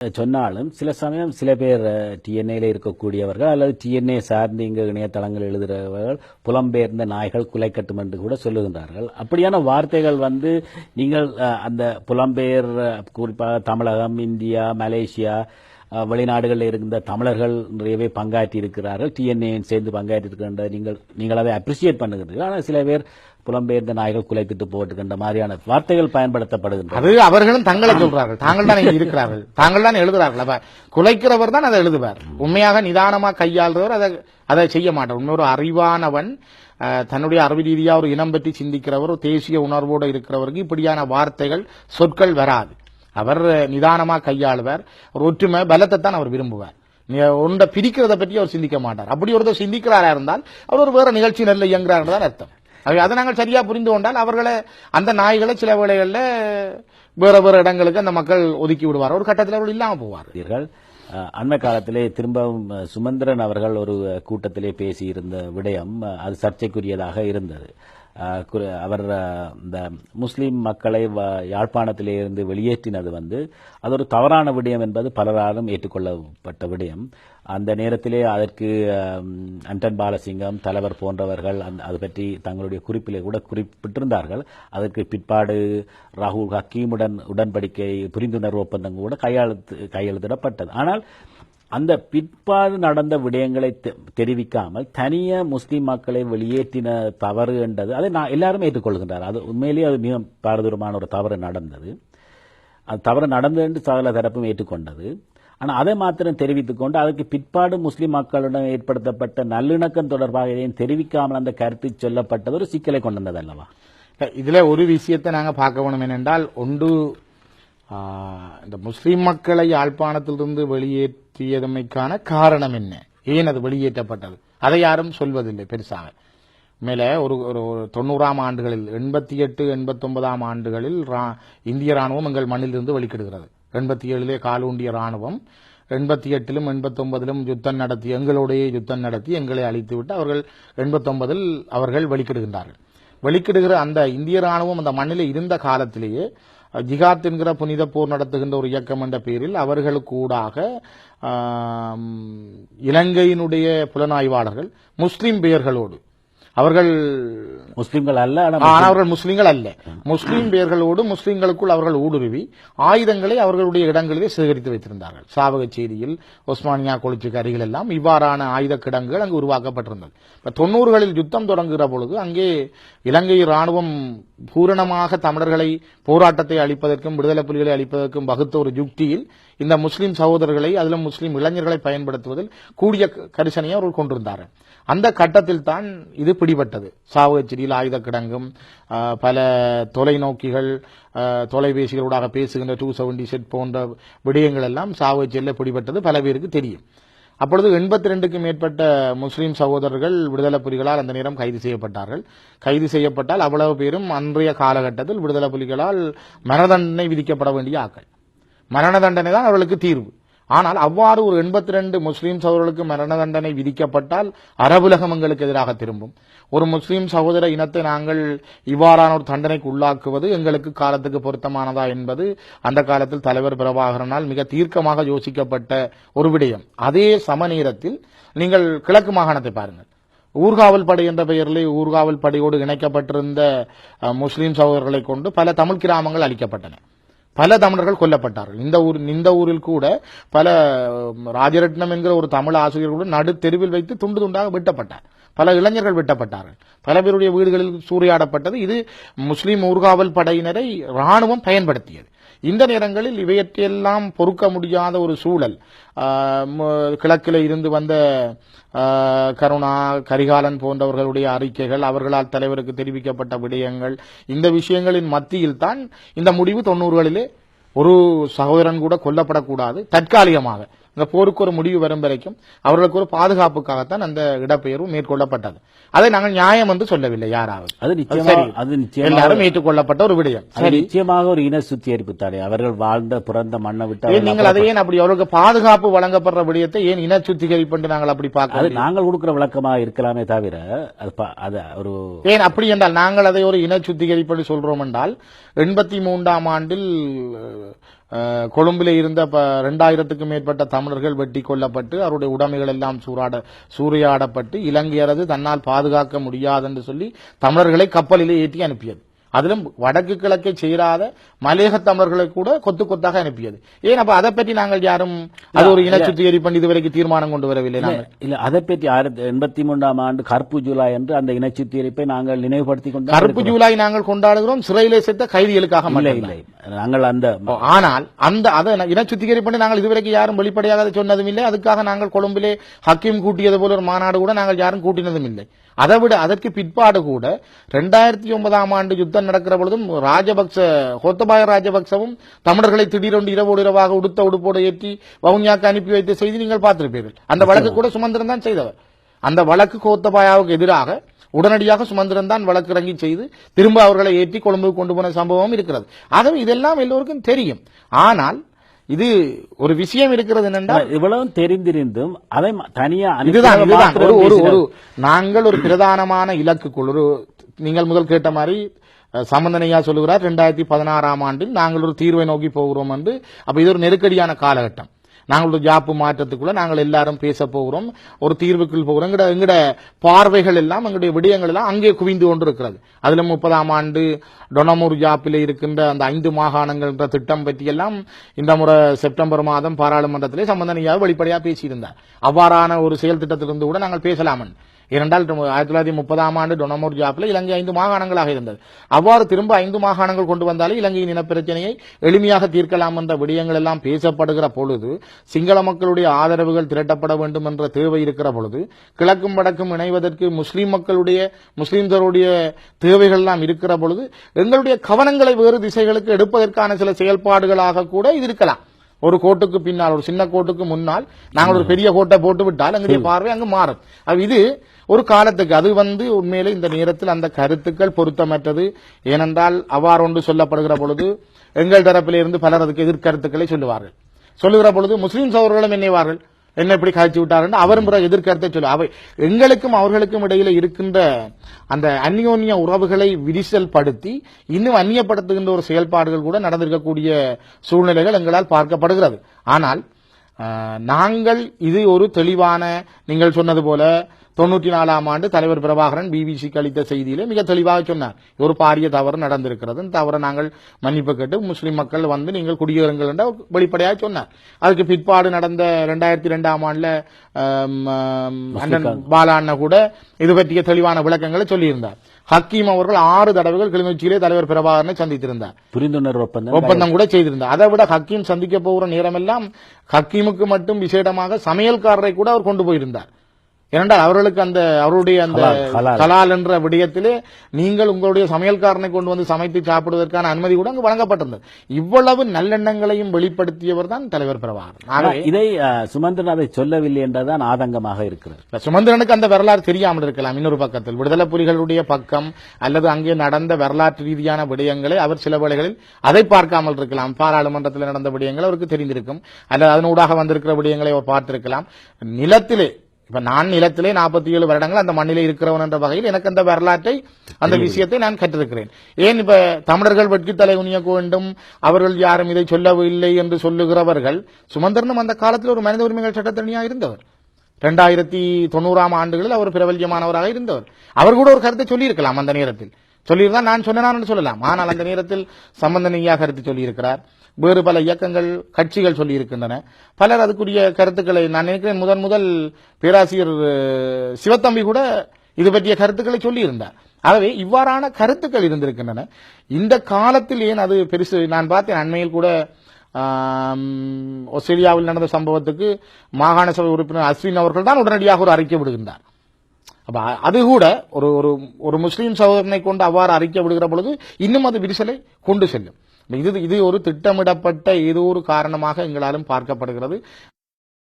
சொன்னாலும் சில சமயம் சில பேர் டிஎன்ஏல இருக்கக்கூடியவர்கள் அல்லது டிஎன்ஏ சார்ந்து இங்கு இணையதளங்கள் எழுதுகிறவர்கள் புலம்பெயர்ந்த நாய்கள் குலைக்கட்டும் என்று கூட சொல்லுகின்றார்கள். அப்படியான வார்த்தைகள் வந்து நீங்கள் அந்த புலம்பெயர் குறிப்பாக தமிழகம் இந்தியா மலேசியா வெளிநாடுகளில் இருந்த தமிழர்கள் நிறையவே பங்காற்றி இருக்கிறார்கள் டிஎன்ஏன் சேர்ந்து பங்காற்றி இருக்கின்ற நீங்கள் நீங்கள் அதை அப்ரிசியேட் பண்ணுகிறீர்கள் ஆனால் சில பேர் புலம்பெயர்ந்த நாய்கள் குலைத்திட்டு போட்டுக்கின்ற மாதிரியான வார்த்தைகள் பயன்படுத்தப்படுகின்றன. அது அவர்களும் தங்களை சொல்றார்கள். தாங்கள் தான் இருக்கிறார்கள். தாங்கள் தான் எழுதுறார்கள். அப்ப குலைக்கிறவர் தான் அதை எழுதுவார். உண்மையாக நிதானமா கையாளுறவர் அதை அதை செய்ய மாட்டார். உண்மை ஒரு அறிவானவன் தன்னுடைய அறிவு ரீதியாக ஒரு இனம் பற்றி சிந்திக்கிறவர் தேசிய உணர்வோடு இருக்கிறவருக்கு இப்படியான வார்த்தைகள் சொற்கள் வராது. அவர் நிதானமாக கையாளுவார். ஒரு ஒற்றுமை பலத்தை தான் அவர் விரும்புவார். ஒன்றை பிரிக்கிறத பற்றி அவர் சிந்திக்க மாட்டார். அப்படி ஒருத்தர் சிந்திக்கிறாரா இருந்தால் அவர் ஒரு வேற நிகழ்ச்சி நல்ல இயங்குறார் தான் அர்த்தம். ஆகவே அதை நாங்கள் சரியா புரிந்து கொண்டால் அவர்களை அந்த நாய்களை சில வேளைகளில் வேற வேற இடங்களுக்கு அந்த மக்கள் ஒதுக்கி விடுவார். ஒரு கட்டத்தில் அவர்கள் இல்லாமல் போவார். அண்மை காலத்திலே திரும்பவும் சுமந்திரன் அவர்கள் ஒரு கூட்டத்திலே பேசியிருந்த விடயம் அது சர்ச்சைக்குரியதாக இருந்தது. அவர் இந்த முஸ்லீம் மக்களை வ- யாழ்ப்பாணத்திலே இருந்து வெளியேற்றினது வந்து அது ஒரு தவறான விடயம் என்பது பலராலும் ஏற்றுக்கொள்ளப்பட்ட விடயம். அந்த நேரத்திலே அதற்கு அண்டன் பாலசிங்கம் தலைவர் போன்றவர்கள் அந் அது பற்றி தங்களுடைய குறிப்பிலே கூட குறிப்பிட்டிருந்தார்கள். அதற்கு பிற்பாடு ராகுல் ஹக்கீமுடன் உடன்படிக்கை புரிந்துணர்வு ஒப்பந்தம் கூட கையெழுத்து கையெழுத்திடப்பட்டது. ஆனால் அந்த பிற்பாடு நடந்த விடயங்களை தெ- தெரிவிக்காமல் தனிய முஸ்லீம் மக்களை வெளியேற்றின தவறு என்றது அதை நான் எல்லாரும் ஏற்றுக்கொள்கின்றார். அது உண்மையிலேயே அது மிக பாரதூரமான ஒரு தவறு நடந்தது. அது தவறு நடந்தது என்று சகல தரப்பும் ஏற்றுக்கொண்டது. ஆனால் அதை மாத்திரம் தெரிவித்துக்கொண்டு அதற்கு பிற்பாடு முஸ்லீம் மக்களுடன் ஏற்படுத்தப்பட்ட நல்லிணக்கம் தொடர்பாக இதையும் தெரிவிக்காமல் அந்த கருத்து சொல்லப்பட்டது ஒரு சிக்கலை கொண்டு வந்தது அல்லவா இதில் ஒரு விஷயத்தை நாங்கள் பார்க்க வேணும் என்னென்றால் ஒன்று இந்த முஸ்லீம் மக்களை யாழ்ப்பாணத்திலிருந்து வெளியேற்றியதமைக்கான காரணம் என்ன? ஏன் அது வெளியேற்றப்பட்டது? அதை யாரும் சொல்வதில்லை பெருசாக. மேலே ஒரு ஒரு தொண்ணூறாம் ஆண்டுகளில் எண்பத்தி எட்டு எண்பத்தொன்பதாம் ஆண்டுகளில் ரா- இந்திய ராணுவம் எங்கள் மண்ணிலிருந்து வெளிக்கிடுகிறது. எண்பத்தி ஏழிலே காலூண்டிய ராணுவம் எண்பத்தி எட்டிலும் எண்பத்தொன்பதிலும் யுத்தம் நடத்தி எங்களோடையே யுத்தம் நடத்தி எங்களை அழித்துவிட்டு அவர்கள் எண்பத்தொன்பதில் அவர்கள் வெளிக்கிடுகின்றார்கள். வெளிக்கிடுகிற அந்த இந்திய ராணுவம் அந்த மண்ணில் இருந்த காலத்திலேயே ஜிகாத் என்கிற புனித போர் நடத்துகின்ற ஒரு இயக்கம் என்ற பெயரில் அவர்களுக்கூடாக இலங்கையினுடைய புலனாய்வாளர்கள் முஸ்லிம் பெயர்களோடு. அவர்கள் முஸ்லிம்கள் அல்ல ஆனால் ஆனால் அவர்கள் முஸ்லிம்கள் அல்ல. முஸ்லிம் பெயர்களோடு முஸ்லிம்களுக்குள் அவர்கள் ஊடுருவி ஆயுதங்களை அவர்களுடைய இடங்களிலே சேகரித்து வைத்திருந்தார்கள். சாவகச்சேரியில் ஒஸ்மானியா கொளிச்சுக்கு அருகில் எல்லாம் இவ்வாறான ஆயுத கிடங்குகள் அங்கு உருவாக்கப்பட்டிருந்தது. இப்ப தொண்ணூறுகளில் யுத்தம் தொடங்குகிற பொழுது அங்கே இலங்கை ராணுவம் பூரணமாக தமிழர்களை போராட்டத்தை அளிப்பதற்கும் விடுதலை புலிகளை அளிப்பதற்கும் வகுத்த ஒரு யுக்தியில் இந்த முஸ்லீம் சகோதரர்களை அதிலும் முஸ்லீம் இளைஞர்களை பயன்படுத்துவதில் கூடிய கரிசனையை அவர்கள் கொண்டிருந்தார். அந்த கட்டத்தில் தான் இது பிடிபட்டது. சாவகச்சேரியில் ஆயுத கிடங்கும் பல தொலைநோக்கிகள் தொலைபேசிகளூடாக பேசுகின்ற டூ செவன்டி செட் போன்ற விடயங்கள் எல்லாம் சாவகச்சேரியில் பிடிபட்டது. பல பேருக்கு தெரியும். அப்பொழுது எண்பத்தி ரெண்டுக்கும் மேற்பட்ட முஸ்லீம் சகோதரர்கள் விடுதலை புலிகளால் அந்த நேரம் கைது செய்யப்பட்டார்கள். கைது செய்யப்பட்டால் அவ்வளவு பேரும் அன்றைய காலகட்டத்தில் விடுதலை புலிகளால் மரணதண்டனை விதிக்கப்பட வேண்டிய ஆக்கள். மரண தண்டனை தான் அவர்களுக்கு தீர்வு. ஆனால் அவ்வாறு ஒரு எண்பத்தி ரெண்டு முஸ்லீம் சகோதரர்களுக்கு மரண தண்டனை விதிக்கப்பட்டால் அரபுலகம் எங்களுக்கு எதிராக திரும்பும். ஒரு முஸ்லீம் சகோதர இனத்தை நாங்கள் இவ்வாறான ஒரு தண்டனைக்கு உள்ளாக்குவது எங்களுக்கு காலத்துக்கு பொருத்தமானதா என்பது அந்த காலத்தில் தலைவர் பிரபாகரனால் மிக தீர்க்கமாக யோசிக்கப்பட்ட ஒரு விடயம். அதே சம நேரத்தில் நீங்கள் கிழக்கு மாகாணத்தை பாருங்கள். ஊர்காவல் படை என்ற பெயரிலே ஊர்காவல் படையோடு இணைக்கப்பட்டிருந்த முஸ்லீம் சகோதரர்களை கொண்டு பல தமிழ் கிராமங்கள் அளிக்கப்பட்டன பல தமிழர்கள் கொல்லப்பட்டார்கள். இந்த ஊர் இந்த ஊரில் கூட பல ராஜரட்னம் என்கிற ஒரு தமிழ் ஆசிரியர் கூட நடு தெருவில் வைத்து துண்டு துண்டாக வெட்டப்பட்டார். பல இளைஞர்கள் வெட்டப்பட்டார்கள். பல பேருடைய வீடுகளில் சூறையாடப்பட்டது. இது முஸ்லீம் ஊர்காவல் படையினரை ராணுவம் பயன்படுத்தியது. இந்த நேரங்களில் இவையற்றையெல்லாம் பொறுக்க முடியாத ஒரு சூழல். கிழக்கில் இருந்து வந்த கருணா கரிகாலன் போன்றவர்களுடைய அறிக்கைகள் அவர்களால் தலைவருக்கு தெரிவிக்கப்பட்ட விடயங்கள் இந்த விஷயங்களின் மத்தியில் தான் இந்த முடிவு தொண்ணூறுகளிலே ஒரு சகோதரன் கூட கொல்லப்படக்கூடாது. தற்காலிகமாக இந்த போருக்கு ஒரு முடிவு வரும் வரைக்கும் அவர்களுக்கு ஒரு பாதுகாப்புக்காகத்தான் அந்த இடப்பெயர்வு மேற்கொள்ளப்பட்டது. அதை நாங்கள் நியாயம் என்று சொல்லவில்லை யாராவது. அது அது நிச்சயமாக சரி. அது நிச்சயமாக எல்லாரும் ஏற்றுக்கொள்ளப்பட்ட ஒரு விடயம். நிச்சயமாக ஒரு இன சுத்திகரிப்பு தானே அவர்கள் வாழ்ந்த பிறந்த மண்ணை விட்டு நீங்கள் அதை ஏன் அப்படி அவர்களுக்கு பாதுகாப்பு வழங்கப்படுற விடயத்தை ஏன் இன சுத்திகரிப்பு என்று நாங்கள் அப்படி பார்க்க நாங்கள் கொடுக்கிற விளக்கமாக இருக்கலாமே தவிர அது ஒரு ஏன் அப்படி என்றால் நாங்கள் அதை ஒரு இன சுத்திகரிப்பு சொல்றோம் என்றால் எண்பத்தி மூன்றாம் ஆண்டில் கொழும்பில் இருந்த ப- ரெண்டாயிரத்துக்கும் மேற்பட்ட தமிழர்கள் வெட்டி கொல்லப்பட்டு அவருடைய உடைமைகள் எல்லாம் சூறாட சூறையாடப்பட்டு இலங்கை அரசு தன்னால் பாதுகாக்க முடியாது என்று சொல்லி தமிழர்களை கப்பலிலே ஏற்றி அனுப்பியது. அதிலும் வடக்கு கிழக்கை சேராத மலையக தமிழர்களை கூட கொத்து கொத்தாக அனுப்பியது. ஏன் அப்ப அதை பற்றி நாங்கள் யாரும் அது ஒரு இன சுத்திகரிப்பு இதுவரைக்கும் தீர்மானம் கொண்டு வரவில்லை இல்ல அதை பற்றி ஆயிரத்தி எண்பத்தி மூன்றாம் ஆண்டு கருப்பு ஜூலை என்று அந்த இனச்சுத்திகரிப்பை நாங்கள் நினைவுபடுத்திக் கொண்டு கருப்பு ஜூலை நாங்கள் கொண்டாடுகிறோம் சிறையிலே சேர்த்த கைதிகளுக்காக இல்லை நாங்கள் அந்த ஆனால் அந்த அதை இன சுத்திகரிப்பு பண்ணி நாங்கள் இதுவரைக்கும் யாரும் வெளிப்படையாக சொன்னதும் இல்லை. அதுக்காக நாங்கள் கொழும்பிலே ஹக்கீம் கூட்டியது போல ஒரு மாநாடு கூட நாங்கள் யாரும் கூட்டினதும் இல்லை. அதை விட அதற்கு பிற்பாடு கூட ரெண்டாயிரத்தி ஒன்பதாம் ஆண்டு யுத்தம் நடக்கிற பொழுதும் ராஜபக்ச கோத்தபாய ராஜபக்சவும் தமிழர்களை திடீரென்று இரவோடு இரவாக உடுத்த உடுப்போடு ஏற்றி வவுனியாக்கு அனுப்பி வைத்த செய்தி நீங்கள் பார்த்திருப்பீர்கள். அந்த வழக்கு கூட சுமந்திரன் தான் செய்தவர். அந்த வழக்கு கோத்தபாயாவுக்கு எதிராக உடனடியாக சுமந்திரன் தான் வழக்கிறங்கி செய்து திரும்ப அவர்களை ஏற்றி கொழும்புக்கு கொண்டு போன சம்பவம் இருக்கிறது. ஆகவே இதெல்லாம் எல்லோருக்கும் தெரியும். ஆனால் இது ஒரு விஷயம் இருக்கிறது என்னென்றால் இவ்வளவு தெரிந்திருந்தும் அதை தனியா இதுதான் ஒரு ஒரு நாங்கள் ஒரு பிரதானமான இலக்குக்குள் ஒரு நீங்கள் முதல் கேட்ட மாதிரி அஹ், சம்பந்தனையா சொல்லுகிறார் ரெண்டாயிரத்தி பதினாறாம் ஆண்டில் நாங்கள் ஒரு தீர்வை நோக்கி போகிறோம் என்று. அப்ப இது ஒரு நெருக்கடியான காலகட்டம். நாங்கள் ஒரு ஜாப்பு மாற்றத்துக்குள்ள நாங்கள் எல்லாரும் பேச போகிறோம் ஒரு தீர்வுக்குள் போகிறோம். எங்கட எங்கட பார்வைகள் எல்லாம் எங்களுடைய விடயங்கள் எல்லாம் அங்கே குவிந்து கொண்டு இருக்கிறது அதுல முப்பதாம் ஆண்டு டொனமூர் ஜாப்பில் இருக்கின்ற அந்த ஐந்து மாகாணங்கள் என்ற திட்டம் பற்றியெல்லாம் இந்த முறை செப்டம்பர் மாதம் பாராளுமன்றத்திலே சம்பந்தனையாக வெளிப்படையாக பேசியிருந்தார். அவ்வாறான ஒரு செயல் திட்டத்திலிருந்து கூட நாங்கள் பேசலாமன். ஏனென்றால் ஆயிரத்தி தொள்ளாயிரத்தி முப்பதாம் ஆண்டு டொனமூர் ஜாப்பில் இலங்கை ஐந்து மாகாணங்களாக இருந்தது. அவ்வாறு திரும்ப ஐந்து மாகாணங்கள் கொண்டு வந்தாலே இலங்கையின் இனப்பிரச்சனையை எளிமையாக தீர்க்கலாம் என்ற விடயங்கள் எல்லாம் பேசப்படுகிற பொழுது சிங்கள மக்களுடைய ஆதரவுகள் திரட்டப்பட வேண்டும் என்ற தேவை இருக்கிற பொழுது கிழக்கும் வடக்கும் இணைவதற்கு முஸ்லிம் மக்களுடைய முஸ்லிம்களுடைய தேவைகள் எல்லாம் இருக்கிற பொழுது எங்களுடைய கவனங்களை வேறு திசைகளுக்கு எடுப்பதற்கான சில செயல்பாடுகளாக கூட இது இருக்கலாம். ஒரு கோட்டுக்கு பின்னால் ஒரு சின்ன கோட்டுக்கு முன்னால் நாங்கள் ஒரு பெரிய கோட்டை போட்டு விட்டால் எங்களுடைய பார்வை அங்கு மாறும். அது இது ஒரு காலத்துக்கு அது வந்து உண்மையிலே இந்த நேரத்தில் அந்த கருத்துக்கள் பொருத்தமற்றது. ஏனென்றால் அவ்வாறு ஒன்று சொல்லப்படுகிற பொழுது எங்கள் தரப்பிலிருந்து பலர் அதுக்கு எதிர்கருத்துக்களை சொல்லுவார்கள். சொல்லுகிற பொழுது முஸ்லீம் சகோதரர்களும் என்னைவார்கள் என்ன இப்படி காய்ச்சி விட்டார்கள்? அவரும் பிற எதிர்கருத்தை சொல்லு அவை எங்களுக்கும் அவர்களுக்கும் இடையில இருக்கின்ற அந்த அந்யோன்ய உறவுகளை விரிசல் படுத்தி இன்னும் அந்நியப்படுத்துகின்ற ஒரு செயல்பாடுகள் கூட நடந்திருக்கக்கூடிய சூழ்நிலைகள் எங்களால் பார்க்கப்படுகிறது. ஆனால் நாங்கள் இது ஒரு தெளிவான நீங்கள் சொன்னது போல தொண்ணூற்றி நாலாம் ஆண்டு தலைவர் பிரபாகரன் பிபிசிக்கு அளித்த செய்தியிலே மிக தெளிவாக சொன்னார். ஒரு பாரிய தவறு நடந்திருக்கிறது. தவறை நாங்கள் மன்னிப்பு கேட்டு முஸ்லிம் மக்கள் வந்து நீங்கள் குடியேறுங்கள் என்று வெளிப்படையாக சொன்னார். அதுக்கு பிற்பாடு நடந்த ரெண்டாயிரத்தி ரெண்டாம் ஆண்டுல அண்ணன் பாலா அண்ணா கூட இது பற்றிய தெளிவான விளக்கங்களை சொல்லியிருந்தார். ஹக்கீம் அவர்கள் ஆறு தடவைகள் கிளிநொச்சியிலே தலைவர் பிரபாகரனை சந்தித்திருந்தார். புரிந்துணர்வு ஒப்பந்தம் ஒப்பந்தம் கூட செய்திருந்தார். அதை விட ஹக்கீம் சந்திக்க போகிற நேரமெல்லாம் ஹக்கீமுக்கு மட்டும் விசேடமாக சமையல்காரரை கூட அவர் கொண்டு போயிருந்தார். ஏனென்றால் அவர்களுக்கு அந்த அவருடைய அந்த. கலால் என்ற விடயத்திலே நீங்கள் உங்களுடைய சமையல்காரனை கொண்டு வந்து சமைத்து சாப்பிடுவதற்கான அனுமதி கூட அங்கு வழங்கப்பட்டிருந்தது. இவ்வளவு நல்லெண்ணங்களையும் வெளிப்படுத்தியவர் தான் தலைவர் பிரபாகரன். இதை சுமந்திரன் அதை சொல்லவில்லை என்றுதான் ஆதங்கமாக இருக்கிறது. சுமந்திரனுக்கு அந்த வரலாறு தெரியாமல் இருக்கலாம் இன்னொரு பக்கத்தில். விடுதலை புலிகளுடைய பக்கம் அல்லது அங்கே நடந்த வரலாற்று ரீதியான விடயங்களை அவர் சில வேளைகளில் அதை பார்க்காமல் இருக்கலாம். பாராளுமன்றத்தில் நடந்த விடயங்கள் அவருக்கு தெரிந்திருக்கும். அல்லது அதனூடாக வந்திருக்கிற விடயங்களை அவர் பார்த்திருக்கலாம். நிலத்திலே இப்ப நான் நிலத்திலே நாற்பத்தி ஏழு வருடங்கள் அந்த மண்ணிலே இருக்கிறவன் என்ற வகையில் எனக்கு அந்த வரலாற்றை அந்த விஷயத்தை நான் கற்றிருக்கிறேன். ஏன் இப்ப தமிழர்கள் வெட்கித்தலை உணிய வேண்டும்? அவர்கள் யாரும் இதை சொல்லவில்லை என்று சொல்லுகிறவர்கள் சுமந்திரனும் அந்த காலத்தில் ஒரு மனித உரிமைகள் சட்டத்தணியா இருந்தவர். ரெண்டாயிரத்தி தொண்ணூறாம் ஆண்டுகளில் அவர் பிரபல்யமானவராக இருந்தவர். அவர் கூட ஒரு கருத்தை சொல்லியிருக்கலாம் அந்த நேரத்தில். சொல்லியிருந்தா நான் சொன்னேன் சொல்லலாம். ஆனால் அந்த நேரத்தில் சம்பந்தனையாக கருத்து சொல்லியிருக்கிறார். வேறு பல இயக்கங்கள் கட்சிகள் சொல்லியிருக்கின்றன. பலர் அதுக்குரிய கருத்துக்களை நான் நினைக்கிறேன் முதன் முதல் பேராசிரியர் சிவத்தம்பி கூட இது பற்றிய கருத்துக்களை சொல்லியிருந்தார். ஆகவே இவ்வாறான கருத்துக்கள் இருந்திருக்கின்றன. இந்த காலத்தில் ஏன் அது பெருசு? நான் பார்த்தேன் அண்மையில் கூட ஆஸ்திரேலியாவில் நடந்த சம்பவத்துக்கு மாகாண சபை உறுப்பினர் அஸ்வின் அவர்கள் தான் உடனடியாக ஒரு அறிக்கை விடுகின்றார். அப்ப அது கூட ஒரு ஒரு ஒரு முஸ்லீம் சகோதரனை கொண்டு அவ்வாறு அறிக்கை விடுகிற பொழுது இன்னும் அது விரிசலை கொண்டு செல்லும். இது இது ஒரு திட்டமிடப்பட்ட ஏதோ ஒரு காரணமாக எங்களாலும் பார்க்கப்படுகிறது.